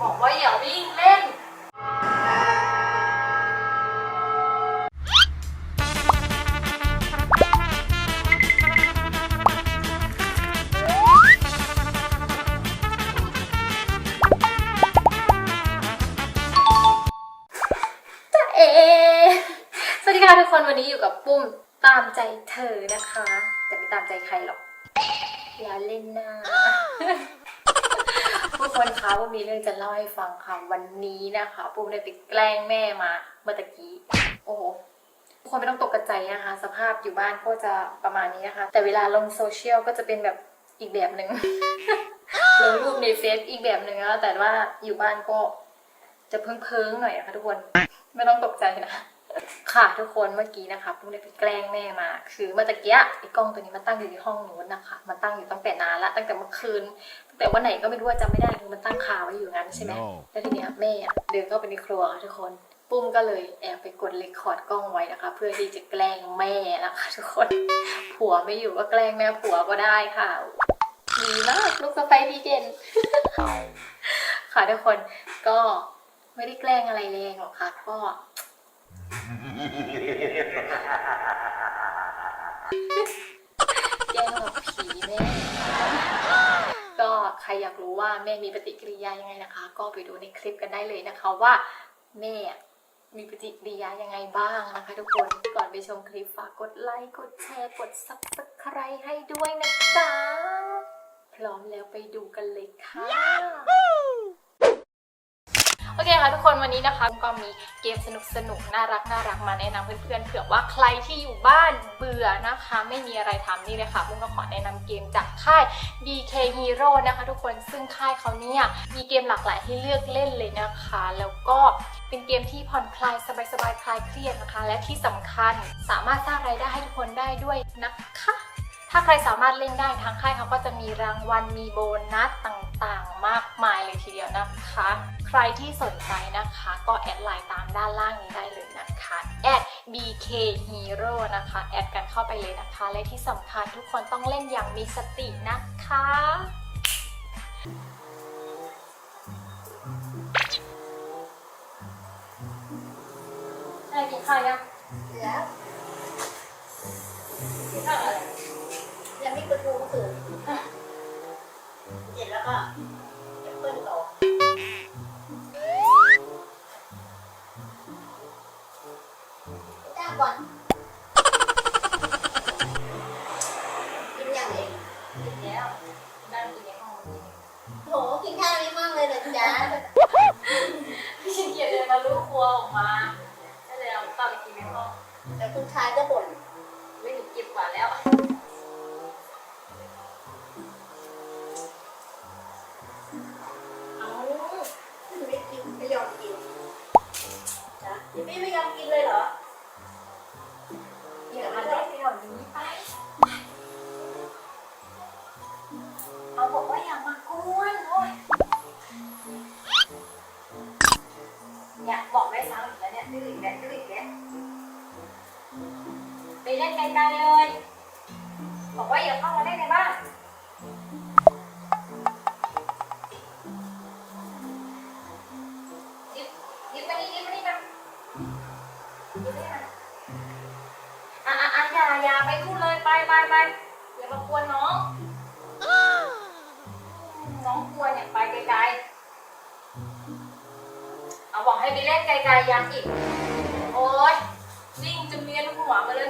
บอกว่าอย่าวิ่งเล่นจ้าเอ สวัสดีค่ะทุกคนวันนี้อยู่กับปุ้มตามใจเธอนะคะ แต่ไม่ตามใจใครหรอกอย่าเล่นน้าทุ กคนคะว่ามีเรื่องจะเล่าให้ฟังค่ะวันนี้นะคะปุ้มได้ไปแกล้งแม่มาเมื่อตะกี้ โอ้โหทุกคนไม่ต้องตกใจนะคะ สภาพอยู่บ้านก็จะประมาณนี้นะคะ แต่เวลาลงโซเชียลก็จะเป็นแบบอีกแบบหนึ่งลงรูปในเฟซอีกแบบหนึ่งนะแต่ว่าอยู่บ้านก็จะเพิ่งๆหน่อยนะคะทุกคนไม่ต้องตกใจนะค่ะทุกคนเมื่อกี้นะคะปุ้มได้ไปแกล้งแม่มา คือเมื่อตะกี้ไอ้กล้องตัวนี้มันตั้งอยู่ที่ห้องนู้นนะคะ มันตั้งอยู่ตั้งแต่นานละตั้งแต่เมื่อคืน แต่วันไหนก็ไม่รู้ว่าจำไม่ได้คือมันตั้งคาไว้อยู่งั้นใช่ไหม No แล้วทีเนี้ยแม่อะเดินเข้าไปในครัวค่ะทุกคน ปุ้มก็เลยแอบไปกดเรคคอร์ดกล้องไว้นะคะ เพื่อที่จะแกล้งแม่นะคะทุกคน ผัวไม่อยู่ก็แกล้งแม่ผัวก็ได้ค่ะดีมากลูกสะใภ้ดีเด่น ค่ะทุกคนก็ไม่ได้แกล้งอะไรแรงหรอกค่ะก็ แกล้งหลอกผีแม่ก็ ใครอยากรู้ว่าแม่มีปฏิกิริยายังไงนะคะ ก็ไปดูในคลิปกันได้เลยนะคะว่าแม่มีปฏิกิริยายังไงบ้างนะคะ ทุกคนก่อนไปชมคลิปฝากกดไลค์กดแชร์กด subscribe ให้ด้วยนะจ๊ะพร้อมแล้วไปดูกันเลยค่ะโอเคค่ะ ทุกคนวันนี้นะคะก็มีเกมสนุกสนุกน่ารักน่ารักมาแนะนำเพื่อนๆเผื่อว่าใครที่อยู่บ้านเบื่อนะคะ ไม่มีอะไรทำนี่เลยค่ะมุ้งก็ขอแนะนำเกมจากค่าย BK Hero นะคะ ทุกคนซึ่งค่ายเขาเนี่ยมีเกมหลากหลายให้เลือกเล่นเลยนะคะ แล้วก็เป็นเกมที่ผ่อนคลายสบายๆคลายเครียดนะคะ และที่สำคัญสามารถสร้างรายได้ให้ทุกคนได้ด้วยนะคะถ้าใครสามารถเล่นได้ทางค่ายเขาก็จะมีรางวัลมีโบนัสต่างๆ มากมายเลยทีเดียวนะคะ ใครที่สนใจนะคะก็แอดไลน์ตามด้านล่างนี้ได้เลยนะคะแอด bk hero นะคะแอดกันเข้าไปเลยนะคะ และที่สำคัญทุกคนต้องเล่นอย่างมีสตินะคะอะไรกินข้าวยังแล้วกินข้าวอะไรยังไม่ประตูเมื่อคืนเสร็จแล้วก็ กินแล้วนั่งกินในห้องโหกินข้าวนี้มากเลยนะจ๊ะพี่ชินเกียรเดินมาลูกครัวออกมาก็เลยเอาข้าวไปกินในห้องแต่คุณชายก็บ่นไม่หนูก็บกว่าแล้วเอาไม่กินไม่ยอมกินจ้ะพี่พี่ไม่ยอมกินเลยเหรอ เนี่ยบอกได้ซ้ำอีกแล้วเนี่ยดื้ออีกแล้วดื้ออีกแล้วไปเล่นไกลๆเลย บอกว่าอย่าเข้ามาเล่นในบ้านยิบยิบมานี่ยิบมานี่มายิบมานี่มาอะอะอะอย่าอย่าไปพูดเลยไปไปไปอย่ามากวนน้อง ไปไกลๆ เอาบอกให้ไปเล่นไกลๆยังอีก โอ๊ยวิ่งจนเมียนหัวมาเลย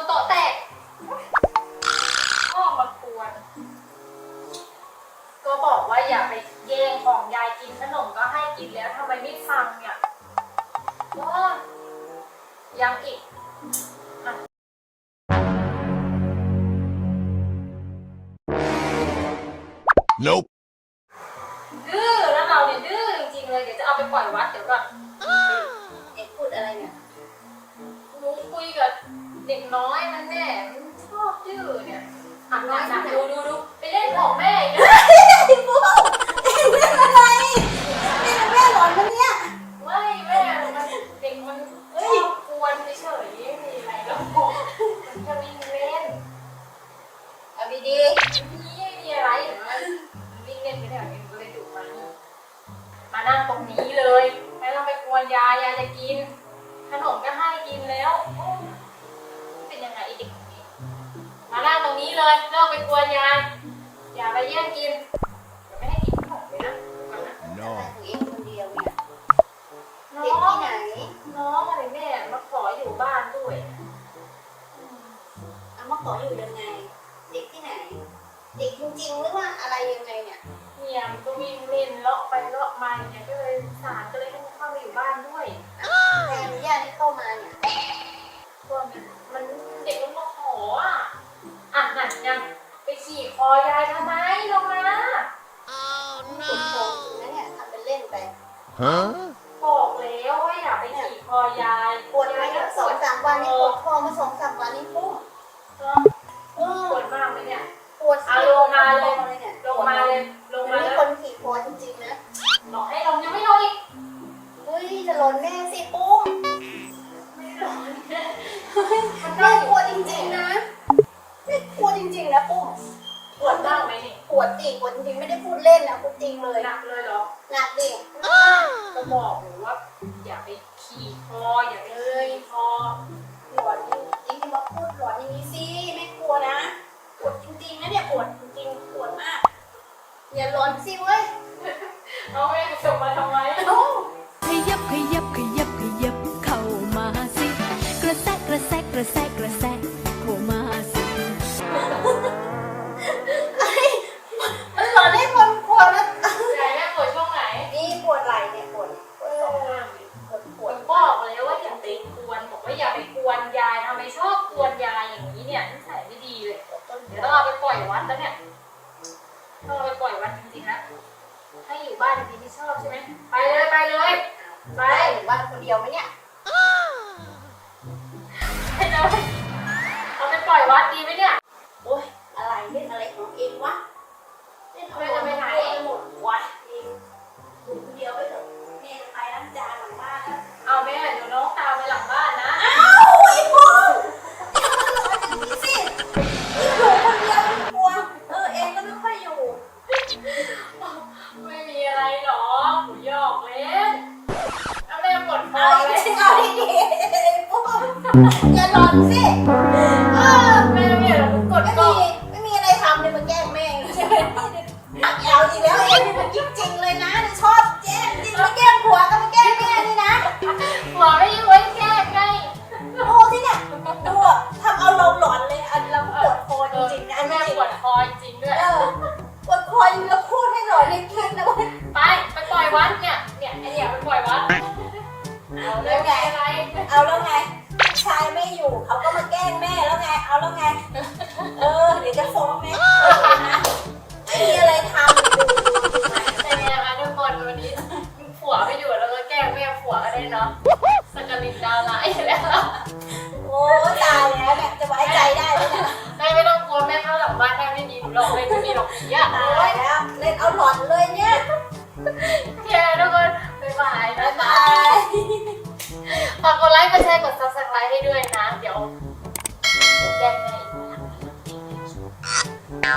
นโต๊ะแตกพ่อมาควรก็บอกว่าอย่าไปแย่งของยายกินขนมก็ให้กินแล้วทำไมไม่ฟังเนี่ยว้ายังอีกอะดื้อแล้วเราเนี่ยดื้อจริงๆเลยเดี๋ยวจะเอาไปปล่อยวัดเดี๋ยว เด็กน้อยนั่นแน่มันชอบดื้อเนี่ยอะน้อยหนักดูดูดูไปเล่นของแม่อีกนะไอ้พวกเอ็งเป็นอะไรเอ็งเป็นแม่หลอนมันเนี่ยไม่แม่มันเด็กมันชอบกวนเฉยๆไม่มีอะไรแล้วมันจะวิ่งเล่นเอาดีนี่ไม่มีอะไรเห็นไหมมันวิ่งเล่นไปเนี่ยเองก็เลยดุมันมานั่งตรงนี้เลยไม่ต้องไปกวนยายยายจะกิน ขนมก็ให้กินแล้ว มานั่งตรงนี้เลยไม่ต้องไปกวนยาย อย่าไปแย่งกินเดี๋ยวไม่ให้กินขนมเลยนะก่อนนะๆอะไร No. ของเอ็งคนเดียวเนี่ยน้เด็กองที่ไหนน้องอะไรแม่มาขออยู่บ้านด้วยเอามาขออยู่ยังไง บอกแล้วว่าอย่าไปขี่คอยายปวดไหมเนี่ยสองสามวันนี่ปวดคอมาสองสามวันนี่ปุ้มเออเออปวดมากไหมเนี่ยปวดเอาลงมาเลยเนี่ยลงมาเลยลงมานี่แล้วคนขี่คอจริงๆนะบอกให้ลงยังไม่ลงอีกเฮ้ยจะหล่นแน่สิปุ้มไม่ลงแม่กลัวจริงๆนะแม่กลัวจริงๆนะปุ้ม ปวดมากไหมนี่ ป วดจริงปวดจริงไม่ได้พูดเล่นนะพูดจริงเลยหนักเลยเหรอหนักดิก็บอกหนูว่า อย่าไปขี่คออย่าไปเลยคอหลอนจริงๆมาพูดหลอนอย่างนี้สิไม่กลัวนะปวดจริงๆนะเนี่ยปวดจริงๆปวดมากอย่าหลอนสิเว้ยเอาแม่ส่งมาทำไมเอ้าขยับขยับขยับขยับเข้ามาสิกระแซะกระแซะกระแซะกระแซะ ไปไปหรือว่าคนเดียวไหมเนี่ยไปเลยเอาไปปล่อยวัดดีไหมเนี่ยโอ๊ย อย่าหลอนสิเออแม่ไม่เห็นหรอกหนูกดไม่กล้มีองไม่มีอะไรทำเลยมาแกล้งแม่ใช่ไหมตักยาวอีกแล้วเองมันจริงๆเลยนะนี่ชอบ ดาวไลท์แล้วโอ้ตายแล้วเนี่จะไว้ใจได้ไหมเนี่ยแม่ไม่ต้องกลัวแม่เข้าหลังบ้านแม่ไม่มีหนูหรอกเลยไม่มีหรอกผีอะตายแล้วเล่นเอาหลอนเลยเนี่ยแค่ทุกคนบ๊ายบายบ๊ายบายฝากกดไลค์กดแชร์กด subscribe ให้ด้วยนะ เดี๋ยวแกล้งแม่อีกนะ